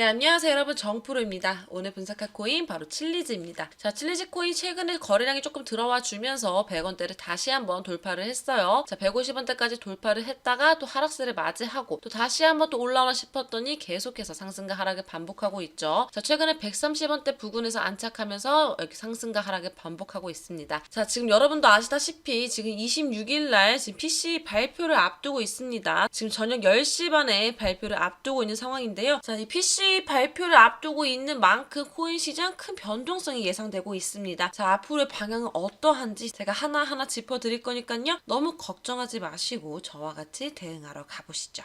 네, 안녕하세요 여러분 정프로입니다. 오늘 분석할 코인 바로 칠리즈입니다. 자, 칠리즈 코인 최근에 거래량이 조금 들어와 주면서 100원대를 다시 한번 돌파를 했어요. 자, 150원대까지 돌파를 했다가 또 하락세를 맞이하고 또 다시 한번 또 올라오나 싶었더니 계속해서 상승과 하락을 반복하고 있죠. 자, 최근에 130원대 부근에서 안착하면서 이렇게 상승과 하락을 반복하고 있습니다. 자, 지금 여러분도 아시다시피 지금 26일 날 지금 PC 발표를 앞두고 있습니다. 지금 저녁 10시 반에 발표를 앞두고 있는 상황인데요. 자, 이 PC 발표를 앞두고 있는 만큼 코인 시장 큰 변동성이 예상되고 있습니다. 자, 앞으로의 방향은 어떠한지 제가 하나하나 짚어드릴 거니까요. 너무 걱정하지 마시고 저와 같이 대응하러 가보시죠.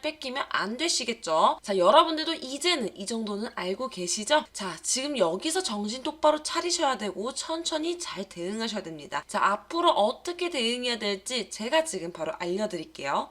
뺏기면 안 되시겠죠? 자, 여러분들도 이제는 이 정도는 알고 계시죠? 자, 지금 여기서 정신 똑바로 차리셔야 되고 천천히 잘 대응하셔야 됩니다. 자, 앞으로 어떻게 대응해야 될지 제가 지금 바로 알려드릴게요.